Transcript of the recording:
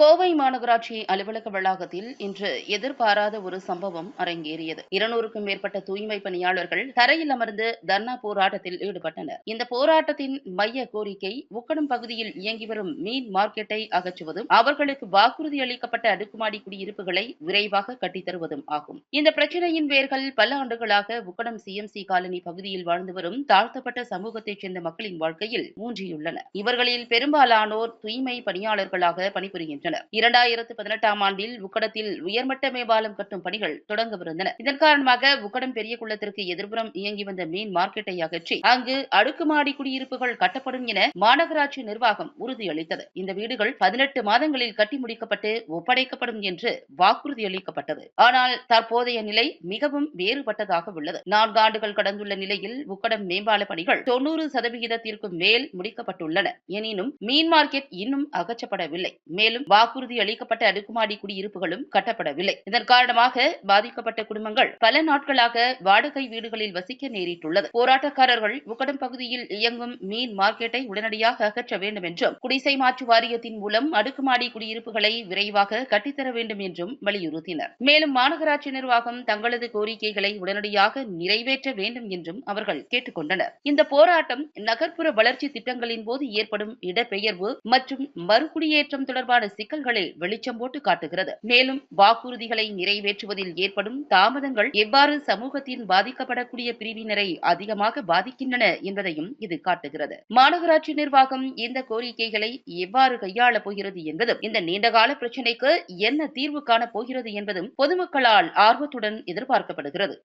கோவை மாநகராட்சி அலுவலக வளாகத்தில் இன்று எதிர்பாராத ஒரு சம்பவம் அரங்கேறியது. இருநூறுக்கும் மேற்பட்ட தூய்மை பணியாளர்கள் தரையில் அமர்ந்து தர்ணா போராட்டத்தில் ஈடுபட்டனர். இந்த போராட்டத்தின் மைய கோரிக்கை உக்கடம் பகுதியில் இயங்கி வரும் மீன் மார்க்கெட்டை அகற்றுவதும் அவர்களுக்கு வாக்குறுதி அளிக்கப்பட்ட அடுக்குமாடி குடியிருப்புகளை விரைவாக கட்டித்தருவதும் ஆகும். இந்த பிரச்சனையின் வேர்கள் பல ஆண்டுகளாக உக்கடம் சிஎம்சி காலனி பகுதியில் வாழ்ந்து வரும் தாழ்த்தப்பட்ட சமூகத்தைச் சேர்ந்த மக்களின் வாழ்க்கையில் மூன்றியுள்ளன இவர்களில் பெரும்பாலானோர் தூய்மை பணியாளர்களாக பணிபுரிகின்றனர். வருகின்றன இரண்டாயிரத்து பதினெட்டாம் ஆண்டில் உக்கடத்தில் உயர்மட்ட மேம்பாலம் கட்டும் பணிகள் தொடங்கவிருந்தன. இதன் காரணமாக உக்கடம் பெரிய குளத்திற்கு எதிர்புறம் இயங்கி வந்த மீன் மார்க்கெட்டை அகற்றி அங்கு அடுக்குமாடி குடியிருப்புகள் கட்டப்படும் என மாநகராட்சி நிர்வாகம் உறுதியளித்தது. இந்த வீடுகள் பதினெட்டு மாதங்களில் கட்டி முடிக்கப்பட்டு ஒப்படைக்கப்படும் என்று வாக்குறுதி அளிக்கப்பட்டது ஆனால் தற்போதைய நிலை மிகவும் வேறுபட்டதாக உள்ளது. நான்கு ஆண்டுகள் கடந்துள்ள நிலையில் உக்கடம் மேம்பால பணிகள் தொன்னூறு சதவிகிதத்திற்கும் மேல் முடிக்கப்பட்டுள்ளன. எனினும் மீன் மார்க்கெட் இன்னும் அகற்றப்படவில்லை. மேலும் வாக்குறுதி அளிக்கப்பட்ட அடுக்குமாடி குடியிருப்புகளும் கட்டப்படவில்லை. இதன் காரணமாக பாதிக்கப்பட்ட குடும்பங்கள் பல நாட்களாக வாடகை வீடுகளில் வசிக்க நேரிட்டுள்ளது. போராட்டக்காரர்கள் உக்கடம் பகுதியில் இயங்கும் மீன் மார்க்கெட்டை உடனடியாக அகற்ற வேண்டும் என்றும் குடிசை மாற்று வாரியத்தின் மூலம் அடுக்குமாடி குடியிருப்புகளை விரைவாக கட்டித்தர வேண்டும் என்றும் வலியுறுத்தினர். மேலும் மாநகராட்சி நிர்வாகம் தங்களது கோரிக்கைகளை உடனடியாக நிறைவேற்ற வேண்டும் என்றும் அவர்கள் கேட்டுக்கொண்டனர். இந்த போராட்டம் நகர்ப்புற வளர்ச்சி திட்டங்களின் போது ஏற்படும் இடப்பெயர்வு மற்றும் மறுகுடியேற்றம் தொடர்பான சிக்கல்களை வெளிச்சம் போட்டு காட்டுகிறது. மேலும் வாக்குறுதிகளை நிறைவேற்றுவதில் ஏற்படும் தாமதங்கள் எவ்வாறு சமூகத்தின் பாதிக்கப்படக்கூடிய பிரிவினரை அதிகமாக பாதிக்கின்றன என்பதையும் இது காட்டுகிறது. மாநகராட்சி நிர்வாகம் இந்த கோரிக்கைகளை எவ்வாறு கையாளப் போகிறது என்பதும் இந்த நீண்டகால பிரச்சினைக்கு என்ன தீர்வு காணப் போகிறது என்பதும் பொதுமக்களால் ஆர்வத்துடன் எதிர்பார்க்கப்படுகிறது.